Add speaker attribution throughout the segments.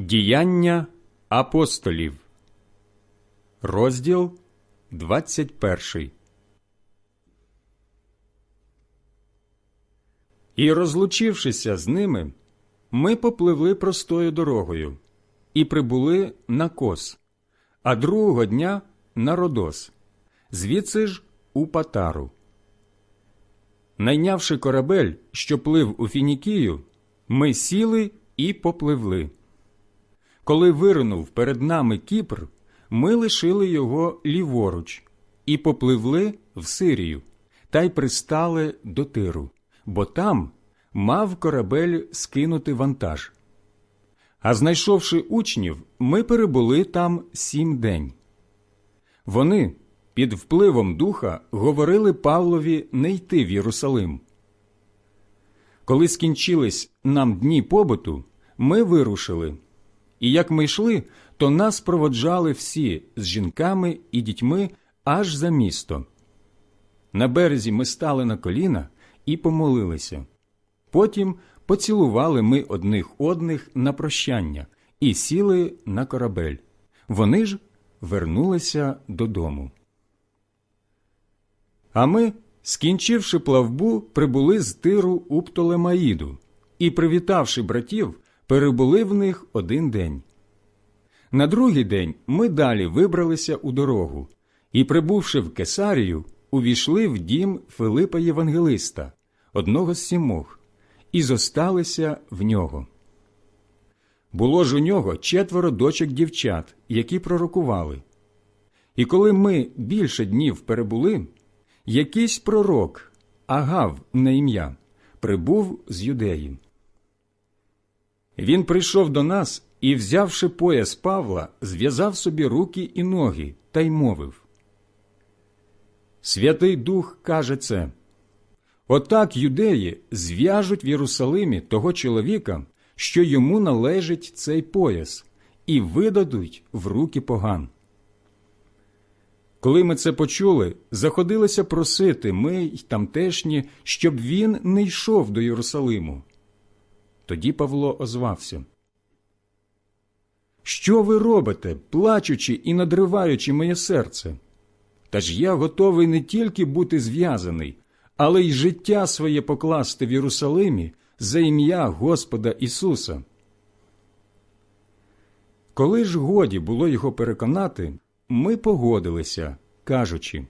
Speaker 1: Діяння апостолів, розділ 21. І, розлучившися з ними, ми попливли простою дорогою і прибули на кос, а другого дня на Родос, звідси ж у Патару. Найнявши корабель, що плив у Фінікію, ми сіли і попливли. Коли виринув перед нами Кіпр, ми лишили його ліворуч і попливли в Сирію, та й пристали до тиру, бо там мав корабель скинути вантаж. А знайшовши учнів, ми перебули там сім день. Вони під впливом духа говорили Павлові не йти в Єрусалим. Коли скінчились нам дні побуту, ми вирушили. І як ми йшли, то нас проводжали всі з жінками і дітьми аж за місто. На березі ми стали на коліна і помолилися. Потім поцілували ми одних одних на прощання і сіли на корабель. Вони ж вернулися додому. А ми, скінчивши плавбу, прибули з тиру у Птолемаїду і, привітавши братів, перебули в них один день. На другий день ми далі вибралися у дорогу і, прибувши в Кесарію, увійшли в дім Филипа Євангелиста, одного з сімох, і зосталися в нього. Було ж у нього четверо дочок дівчат, які пророкували. І коли ми більше днів перебули, якийсь пророк, Агав на ім'я, прибув з юдеї. Він прийшов до нас і, взявши пояс Павла, зв'язав собі руки і ноги та й мовив. Святий Дух каже це. Отак юдеї зв'яжуть в Єрусалимі того чоловіка, що йому належить цей пояс, і видадуть в руки поган. Коли ми це почули, заходилися просити ми й тамтешні, щоб він не йшов до Єрусалиму. Тоді Павло озвався. Що ви робите, плачучи і надриваючи моє серце? Та ж я готовий не тільки бути зв'язаний, але й життя своє покласти в Єрусалимі за ім'я Господа Ісуса. Коли ж годі було його переконати, ми погодилися, кажучи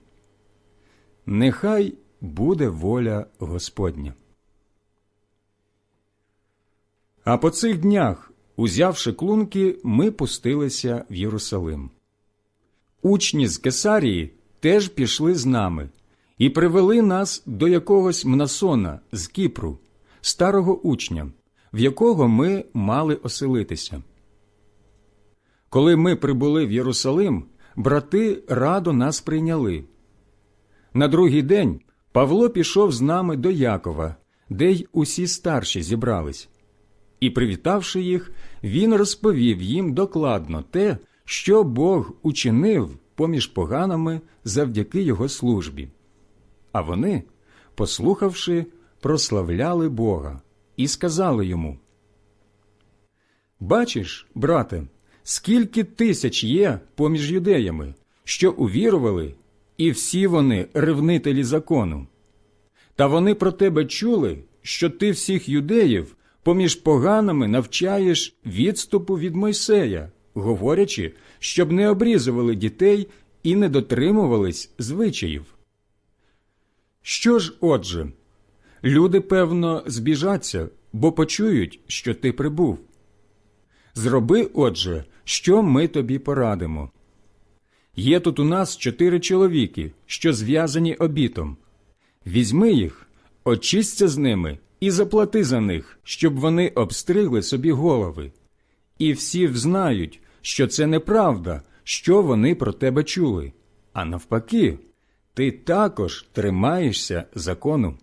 Speaker 1: Нехай буде воля Господня. А по цих днях, узявши клунки, ми пустилися в Єрусалим. Учні з Кесарії теж пішли з нами і привели нас до якогось Мнасона з Кіпру, старого учня, в якого ми мали оселитися. Коли ми прибули в Єрусалим, брати радо нас прийняли. На другий день Павло пішов з нами до Якова, де й усі старші зібрались. І, привітавши їх, він розповів їм докладно те, що Бог учинив поміж поганами завдяки його службі. А вони, послухавши, прославляли Бога і сказали йому Бачиш, брате, скільки тисяч є поміж юдеями, що увірували, і всі вони ревнителі закону. Та вони про тебе чули, що ти всіх юдеїв поміж поганими навчаєш відступу від Мойсея, говорячи, щоб не обрізували дітей і не дотримувались звичаїв. Що ж, отже, люди, певно, збіжаться, бо почують, що ти прибув. Зроби, отже, що ми тобі порадимо. Є тут у нас чотири чоловіки, що зв'язані обітом. Візьми їх, очисться з ними і заплати за них, щоб вони обстригли собі голови. І всі взнають, що це неправда, що вони про тебе чули. А навпаки, ти також тримаєшся закону.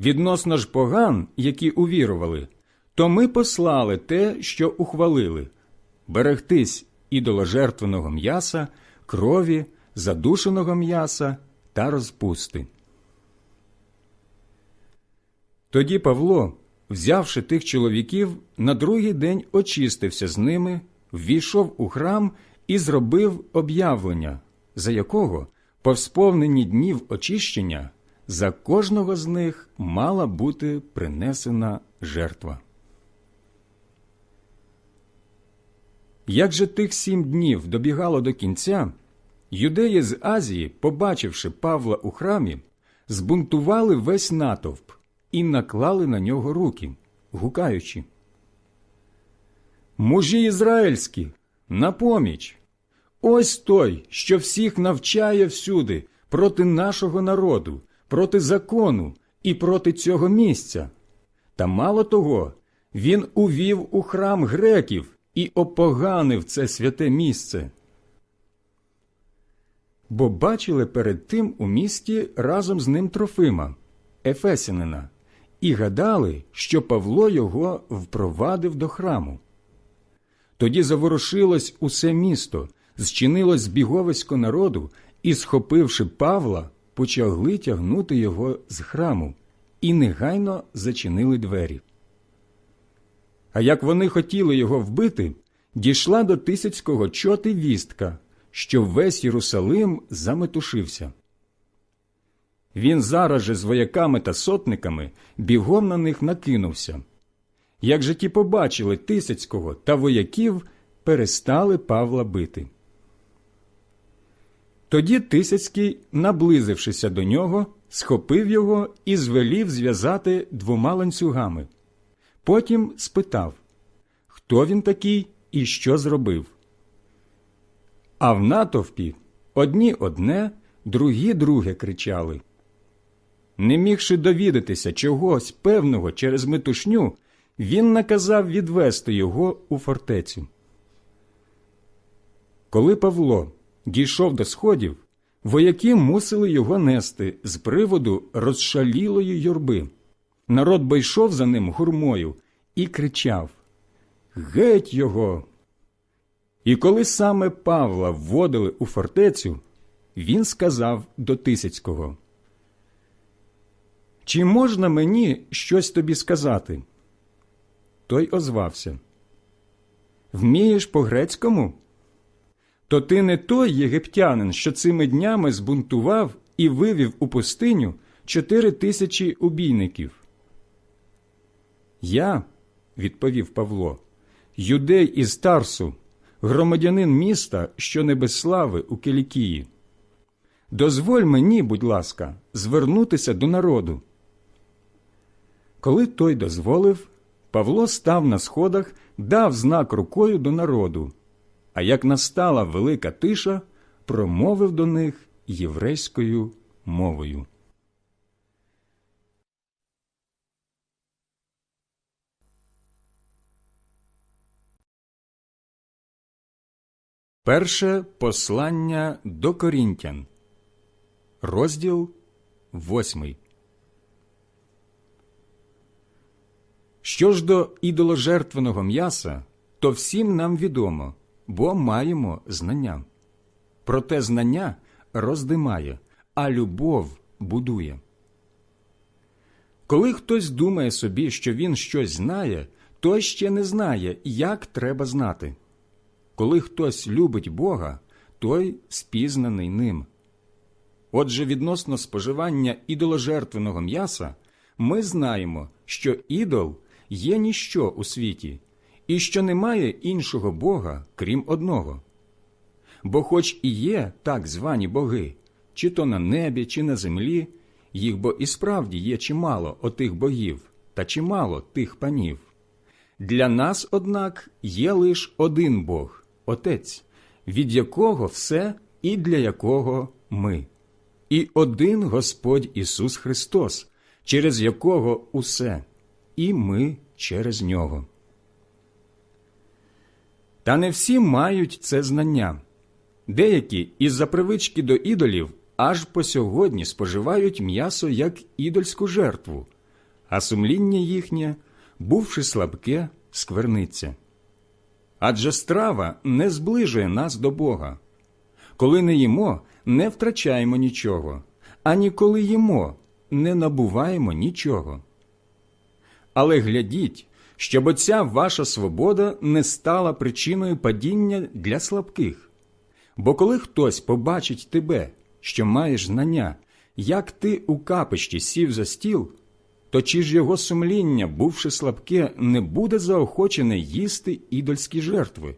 Speaker 1: Відносно ж поган, які увірували, то ми послали те, що ухвалили берегтись ідоложертвеного м'яса, крові, задушеного м'яса та розпусти. Тоді Павло, взявши тих чоловіків, на другий день очистився з ними, ввійшов у храм і зробив об'явлення, за якого, по сповненні днів очищення, за кожного з них мала бути принесена жертва. Як же тих сім днів добігало до кінця, юдеї з Азії, побачивши Павла у храмі, збунтували весь натовп і наклали на нього руки, гукаючи. Мужі ізраїльські, на поміч! Ось той, що всіх навчає всюди проти нашого народу, проти закону і проти цього місця. Та мало того, він увів у храм греків і опоганив це святе місце. Бо бачили перед тим у місті разом з ним Трофима, Ефесянина, і гадали, що Павло його впровадив до храму. Тоді заворушилось усе місто, зчинилось збіговисько народу, і, схопивши Павла, почали тягнути його з храму і негайно зачинили двері. А як вони хотіли його вбити, дійшла до тисяцького чоти вістка, що весь Єрусалим заметушився. Він зараз же з вояками та сотниками бігом на них накинувся. Як же ті побачили Тисяцького та вояків, перестали Павла бити. Тоді Тисяцький, наблизившися до нього, схопив його і звелів зв'язати двома ланцюгами. Потім спитав, хто він такий і що зробив. А в натовпі одні одне, другі друге кричали. Не мігши довідатися чогось певного через метушню, він наказав відвести його у фортецю. Коли Павло дійшов до сходів, вояки мусили його нести з приводу розшалілої юрби. Народ бо йшов за ним гурмою і кричав Геть його! І коли саме Павла вводили у фортецю, він сказав до Тисяцького Чи можна мені щось тобі сказати? Той озвався Вмієш по грецькому? То ти не той єгиптянин, що цими днями збунтував і вивів у пустиню чотири тисячі убійників. Я, відповів Павло, юдей із Тарсу, громадянин міста, що не без слави у Кілікії. Дозволь мені, будь ласка, звернутися до народу. Коли той дозволив, Павло став на сходах, дав знак рукою до народу, а як настала велика тиша, промовив до них єврейською мовою. Перше послання до Корінтян, розділ восьмий. Що ж до ідоложертвеного м'яса, то всім нам відомо, бо маємо знання. Проте знання роздимає, а любов будує. Коли хтось думає собі, що він щось знає, той ще не знає, як треба знати. Коли хтось любить Бога, той спізнаний ним. Отже, відносно споживання ідоложертвеного м'яса, ми знаємо, що ідол є ніщо у світі, і що немає іншого Бога, крім одного. Бо, хоч і є так звані боги, чи то на небі, чи на землі, їх бо і справді є чимало отих богів та чимало тих панів. Для нас, однак, є лише один Бог, Отець, від якого все і для якого ми, і один Господь Ісус Христос, через якого усе, і ми через нього. Та не всі мають це знання. Деякі із-за привички до ідолів аж по сьогодні споживають м'ясо як ідольську жертву, а сумління їхнє, бувши слабке, скверниться. Адже страва не зближує нас до Бога. Коли не їмо, не втрачаємо нічого, ані коли їмо, не набуваємо нічого. Але глядіть, щоб оця ваша свобода не стала причиною падіння для слабких. Бо коли хтось побачить тебе, що маєш знання, як ти у капищі сів за стіл, то чи ж його сумління, бувши слабке, не буде заохочене їсти ідольські жертви?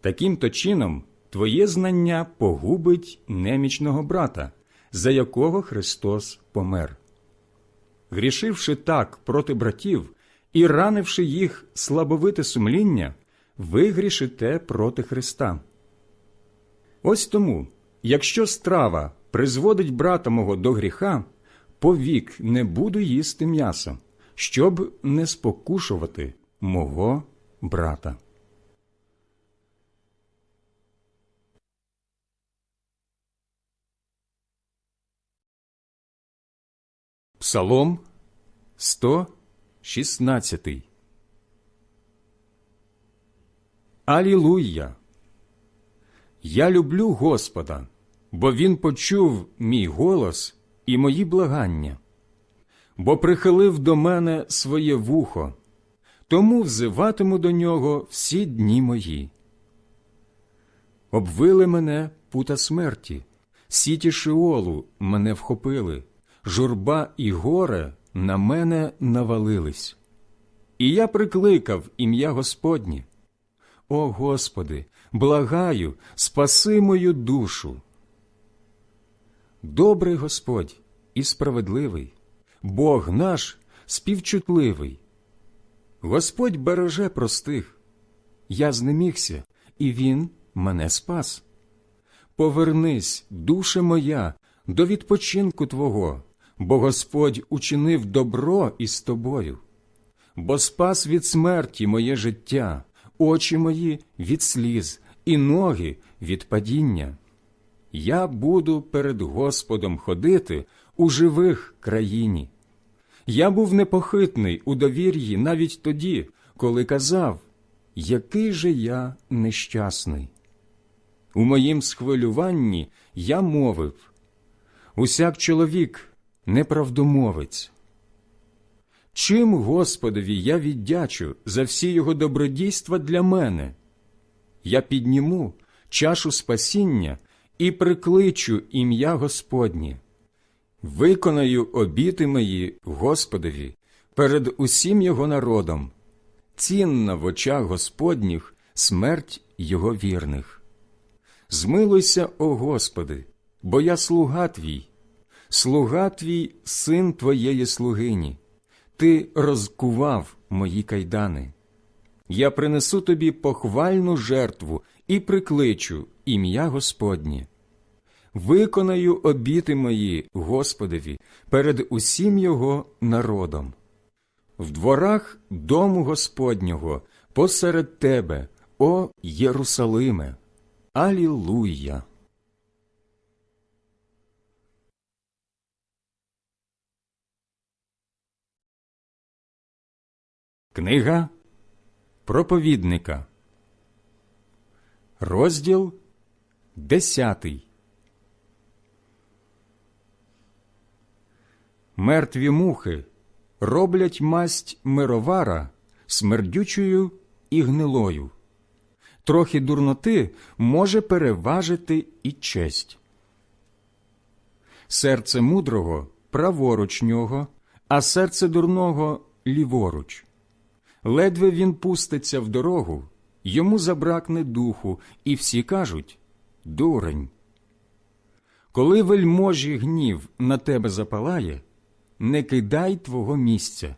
Speaker 1: Таким то чином твоє знання погубить немічного брата, за якого Христос помер. Грішивши так проти братів і ранивши їх слабовите сумління, ви грішите проти Христа. Ось тому, якщо страва призводить брата мого до гріха, повік не буду їсти м'яса, щоб не спокушувати мого брата. Псалом 116 Алілуя! Я люблю Господа, бо Він почув мій голос і мої благання, бо прихилив до мене своє вухо, тому взиватиму до нього всі дні мої. Обвили мене пута смерті, сіті шиолу мене вхопили, журба і горе на мене навалились. І я прикликав ім'я Господнє. О Господи, благаю, спаси мою душу. Добрий Господь і справедливий, Бог наш співчутливий. Господь береже простих. Я знемігся, і Він мене спас. Повернись, душе моя, до відпочинку Твого, бо Господь учинив добро із тобою, бо спас від смерті моє життя, очі мої від сліз, і ноги від падіння. Я буду перед Господом ходити у живих країні. Я був непохитний у довір'ї навіть тоді, коли казав, який же я нещасний. У моїм схвилюванні я мовив усяк чоловік неправдомовець. Чим Господові я віддячу за всі його добродійства для мене? Я підніму чашу спасіння і прикличу ім'я Господнє. Виконаю обіти мої Господові перед усім його народом, цінна в очах Господніх смерть його вірних. Змилуйся, о Господи, бо я слуга твій, слуга твій, син твоєї слугині, ти розкував мої кайдани. Я принесу тобі похвальну жертву і прикличу ім'я Господнє. Виконаю обіти мої Господові перед усім його народом. В дворах дому Господнього посеред тебе, о Єрусалиме. Алілуя! Книга проповідника, розділ десятий. Мертві мухи роблять масть мировара смердючою і гнилою. Трохи дурноти може переважити і честь. Серце мудрого праворуч нього, а серце дурного ліворуч. Ледве він пуститься в дорогу, йому забракне духу, і всі кажуть дурень. Коли вельможі гнів на тебе запалає, не кидай твого місця,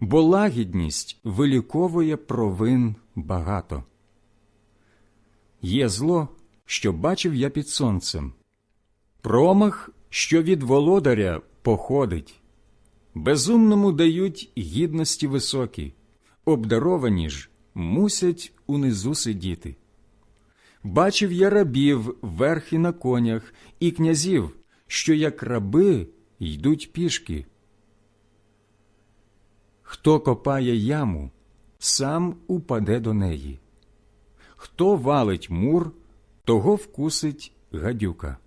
Speaker 1: бо лагідність виліковує провин багато. Є зло, що бачив я під сонцем, промах, що від володаря походить, безумному дають гідності високі, обдаровані ж мусять унизу сидіти. Бачив я рабів верхи на конях і князів, що як раби йдуть пішки. Хто копає яму, сам упаде до неї. Хто валить мур, того вкусить гадюка.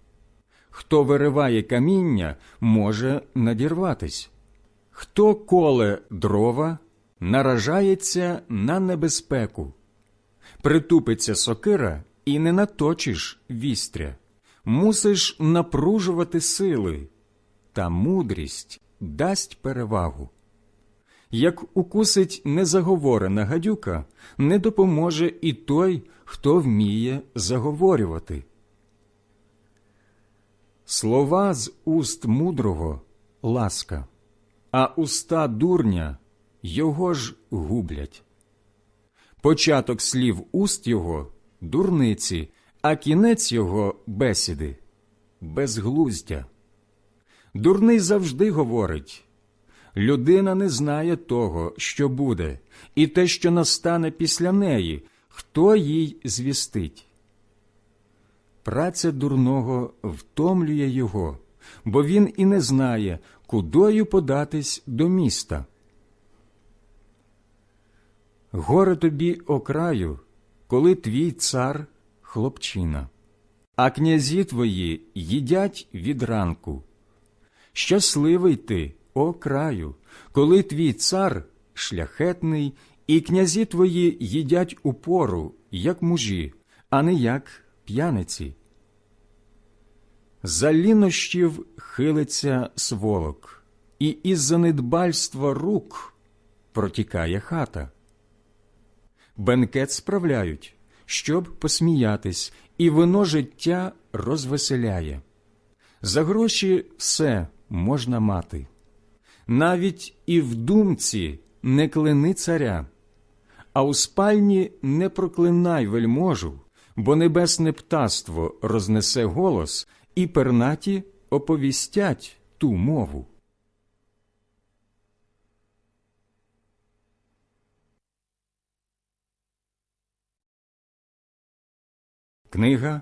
Speaker 1: Хто вириває каміння, може надірватись. Хто коле дрова, наражається на небезпеку, притупиться сокира і не наточиш вістря, мусиш напружувати сили, та мудрість дасть перевагу. Як укусить незаговорена гадюка, не допоможе і той, хто вміє заговорювати. Слова з уст мудрого ласка, а уста дурня його ж гублять. Початок слів уст його дурниці, а кінець його бесіди безглуздя. Дурний завжди говорить людина не знає того, що буде, і те, що настане після неї, хто їй звістить. Праця дурного втомлює його, бо він і не знає, кудою податись до міста. Горе тобі окраю, коли твій цар хлопчина, а князі твої їдять від ранку. Щасливий ти, о краю, коли твій цар шляхетний, і князі твої їдять упору, як мужі, а не як п'яниці. За лінощів хилиться сволок, і із занедбальства рук протікає хата. Бенкет справляють, щоб посміятись, і вино життя розвеселяє. За гроші все можна мати. Навіть і в думці не клини царя, а у спальні не проклинай вельможу, бо небесне птаство рознесе голос, і пернаті оповістять ту мову. Книга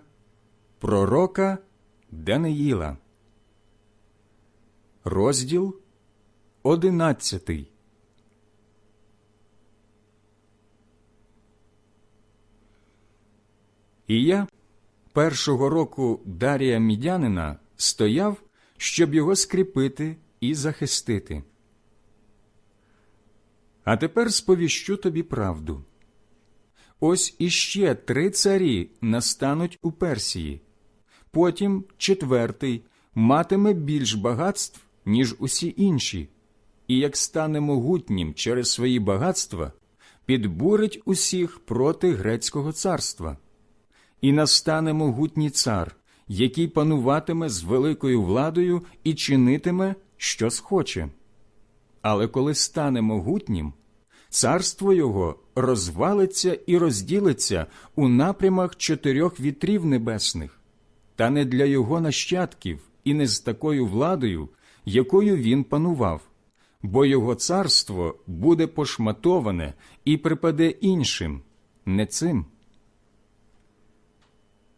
Speaker 1: Пророка Даниїла, розділ одинадцятий. І я першого року Дарія Мідянина стояв, щоб його скріпити і захистити. А тепер сповіщу тобі правду. Ось іще три царі настануть у Персії, потім четвертий матиме більш багатств, ніж усі інші, і як стане могутнім через свої багатства, підбурить усіх проти грецького царства. І настане могутній цар, який пануватиме з великою владою і чинитиме, що схоче. Але коли стане могутнім, царство його розвалиться і розділиться у напрямах чотирьох вітрів небесних, та не для його нащадків і не з такою владою, якою він панував, бо його царство буде пошматоване і припаде іншим, не цим.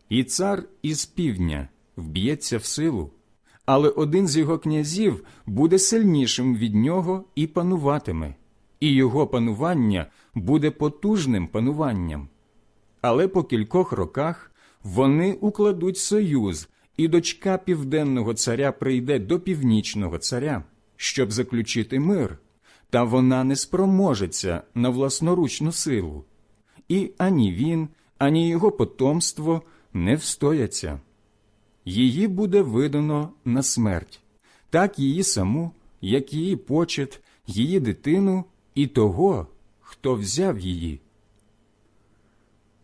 Speaker 1: І цар із півдня вб'ється в силу, але один з його князів буде сильнішим від нього і пануватиме, і його панування буде потужним пануванням. Але по кількох роках вони укладуть союз, і дочка південного царя прийде до північного царя, щоб заключити мир, та вона не спроможеться на власноручну силу, і ані він, ані його потомство не встояться. Її буде видано на смерть, так її саму, як її почет, її дитину і того, хто взяв її.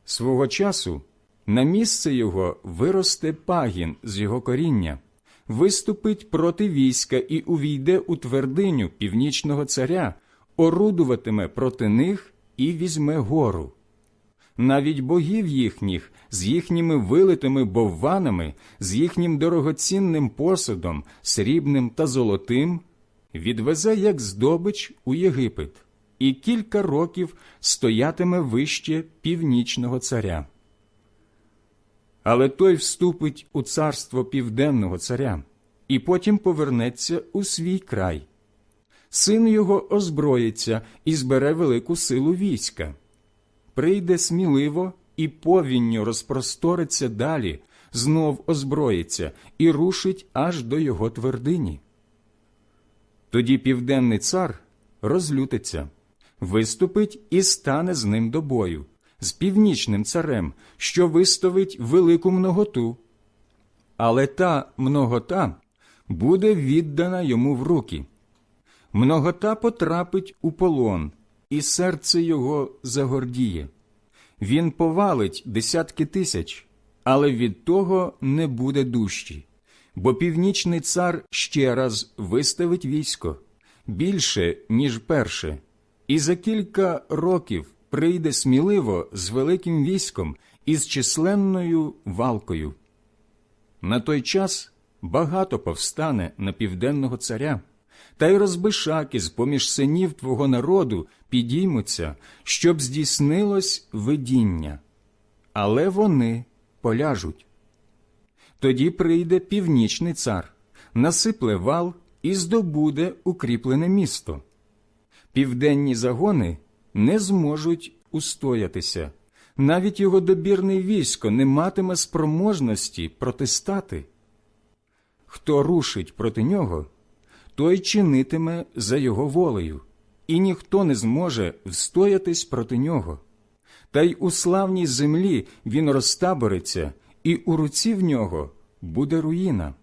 Speaker 1: Свого часу на місце його виросте пагін з його коріння, виступить проти війська і увійде у твердиню північного царя, орудуватиме проти них і візьме гору. Навіть богів їхніх з їхніми вилитими бовванами, з їхнім дорогоцінним посудом, срібним та золотим, відвезе як здобич у Єгипет і кілька років стоятиме вище північного царя. Але той вступить у царство південного царя і потім повернеться у свій край. Син його озброїться і збере велику силу війська. Прийде сміливо і повінню розпросториться далі, знов озброїться і рушить аж до його твердині. Тоді південний цар розлютиться, виступить і стане з ним до бою, з північним царем, що виставить велику многоту. Але та многота буде віддана йому в руки. Многота потрапить у полон, і серце його загордіє. Він повалить десятки тисяч, але від того не буде дужчі, бо північний цар ще раз виставить військо більше, ніж перше, і за кілька років прийде сміливо з великим військом і з численною валкою. На той час багато повстане на південного царя, та й розбишаки з поміж синів твого народу підіймуться, щоб здійснилось видіння, але вони поляжуть. Тоді прийде північний цар, насипле вал і здобуде укріплене місто. Південні загони не зможуть устоятися, навіть його добірне військо не матиме спроможності протистати. Хто рушить проти нього, той чинитиме за його волею, і ніхто не зможе встоятись проти нього. Та й у славній землі він розтабориться, і у руці в нього буде руїна.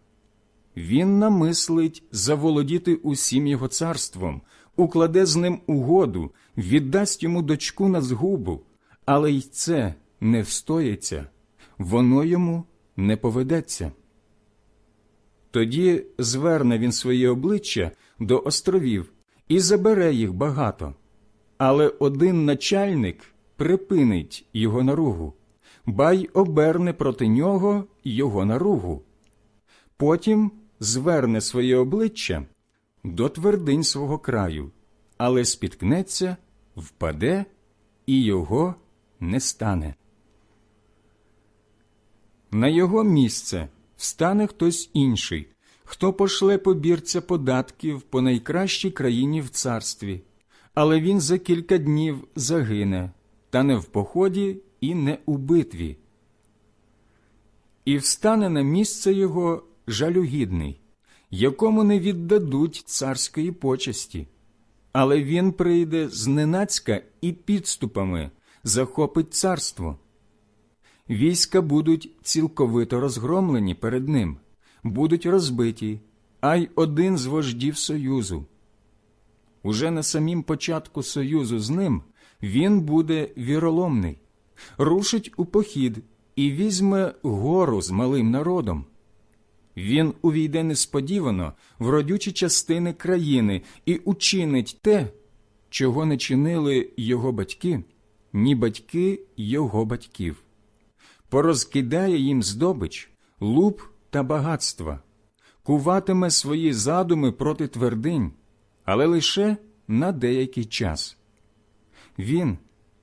Speaker 1: Він намислить заволодіти усім його царством, укладе з ним угоду, віддасть йому дочку на згубу, але й це не встоїться, воно йому не поведеться. Тоді зверне він своє обличчя до островів і забере їх багато, але один начальник припинить його наругу, бай оберне проти нього його наругу. Потім зверне своє обличчя до твердинь свого краю, але спіткнеться, впаде, і його не стане. На його місце встане хтось інший, хто пошле побірця податків по найкращій країні в царстві, але він за кілька днів загине, та не в поході і не у битві. І встане на місце його жалюгідний, якому не віддадуть царської почесті, але він прийде зненацька і підступами захопить царство. Війська будуть цілковито розгромлені перед ним, будуть розбиті, а й один з вождів Союзу. Уже на самім початку союзу з ним він буде віроломний, рушить у похід і візьме гору з малим народом. Він увійде несподівано в родючі частини країни і учинить те, чого не чинили його батьки, ні батьки його батьків порозкидає їм здобич, луп та багатства, куватиме свої задуми проти твердинь, але лише на деякий час. Він,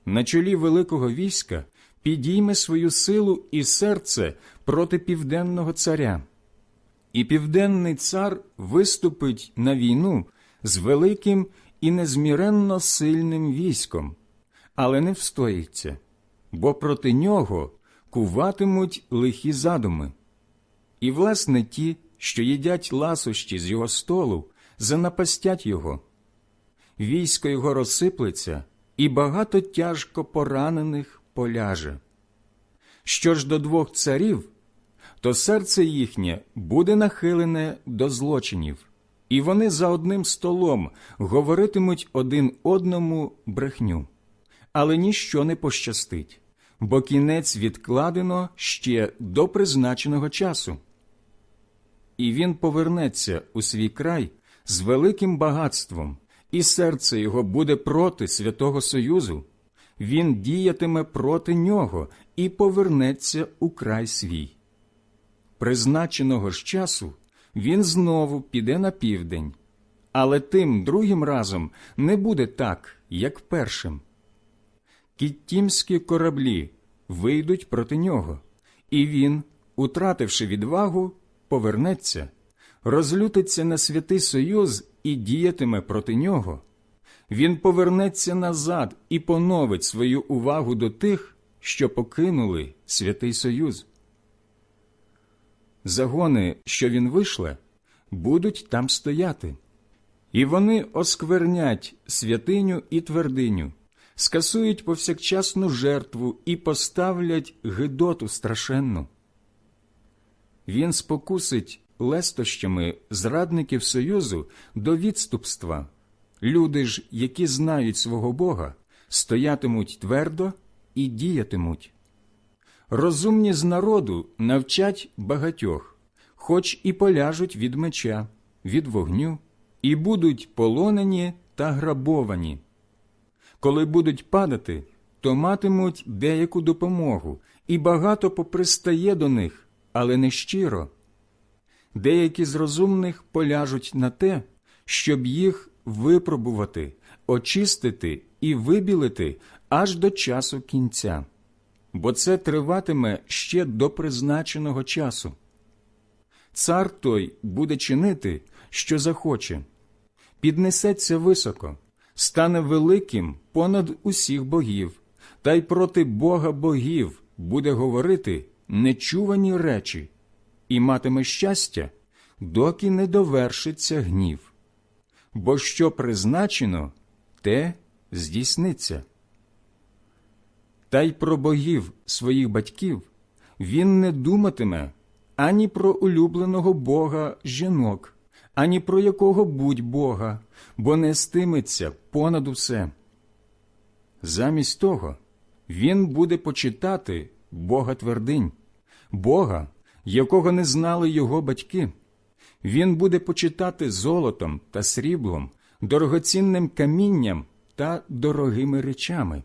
Speaker 1: на чолі великого війська, підійме свою силу і серце проти південного царя, і південний цар виступить на війну з великим і незміренно сильним військом, але не встоїться, бо проти нього куватимуть лихі задуми. І, власне, ті, що їдять ласощі з його столу, занапастять його. Військо його розсиплеться, і багато тяжко поранених поляже. Що ж до двох царів, то серце їхнє буде нахилене до злочинів, і вони за одним столом говоритимуть один одному брехню, але ніщо не пощастить бо кінець відкладено ще до призначеного часу. І він повернеться у свій край з великим багатством, і серце його буде проти Святого Союзу. Він діятиме проти нього і повернеться у край свій. Призначеного ж часу він знову піде на південь, але тим другим разом не буде так, як першим кіттімські кораблі вийдуть проти нього, і він, утративши відвагу, повернеться, розлютиться на святий Союз і діятиме проти нього. Він повернеться назад і поновить свою увагу до тих, що покинули святий Союз. Загони, що він вишле, будуть там стояти. І вони осквернять святиню і твердиню, скасують повсякчасну жертву і поставлять гидоту страшенну. Він спокусить лестощами зрадників Союзу до відступства. Люди ж, які знають свого Бога, стоятимуть твердо і діятимуть. Розумні з народу навчать багатьох, хоч і поляжуть від меча, від вогню, і будуть полонені та грабовані. Коли будуть падати, то матимуть деяку допомогу, і багато попристає до них, але не щиро. Деякі з розумних поляжуть на те, щоб їх випробувати, очистити і вибілити аж до часу кінця, бо це триватиме ще до призначеного часу. Цар той буде чинити, що захоче, піднесеться високо, стане великим понад усіх богів, та й проти Бога богів буде говорити нечувані речі, і матиме щастя, доки не довершиться гнів. Бо що призначено, те здійсниться. Та й про богів своїх батьків він не думатиме ані про улюбленого бога жінок, ані про якого будь бога, бо не стиметься понад усе. Замість того він буде почитати Бога твердинь, Бога, якого не знали його батьки. Він буде почитати золотом та сріблом, дорогоцінним камінням та дорогими речами,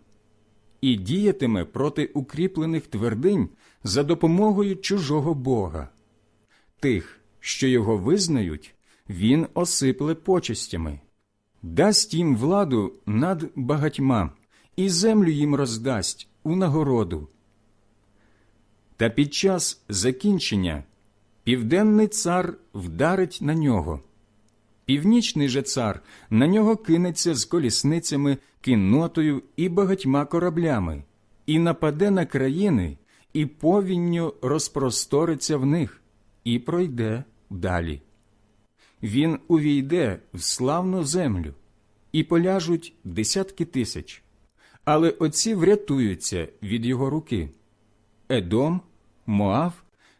Speaker 1: і діятиме проти укріплених твердинь за допомогою чужого Бога. Тих, що його визнають, він осипле почестями, дасть їм владу над багатьма, і землю їм роздасть у нагороду. Та під час закінчення південний цар вдарить на нього. Північний же цар на нього кинеться з колісницями, кіннотою і багатьма кораблями, і нападе на країни, і повінню розпросториться в них, і пройде далі. Він увійде в славну землю, і поляжуть десятки тисяч, але оці врятуються від його руки. Едом, Моав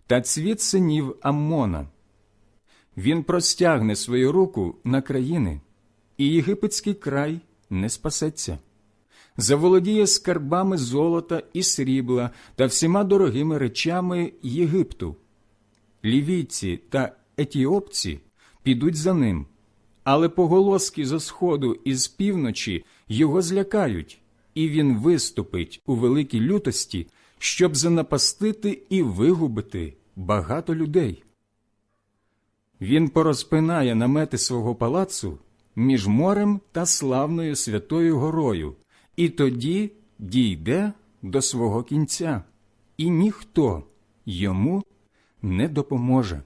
Speaker 1: та цвіт синів Аммона. Він простягне свою руку на країни, і єгипетський край не спасеться. Заволодіє скарбами золота і срібла та всіма дорогими речами Єгипту. Лівійці та етіопці підуть за ним, але поголоски зо сходу і з півночі його злякають, і він виступить у великій лютості, щоб занапастити і вигубити багато людей. Він порозпинає намети свого палацу між морем та славною святою горою, і тоді дійде до свого кінця, і ніхто йому не допоможе.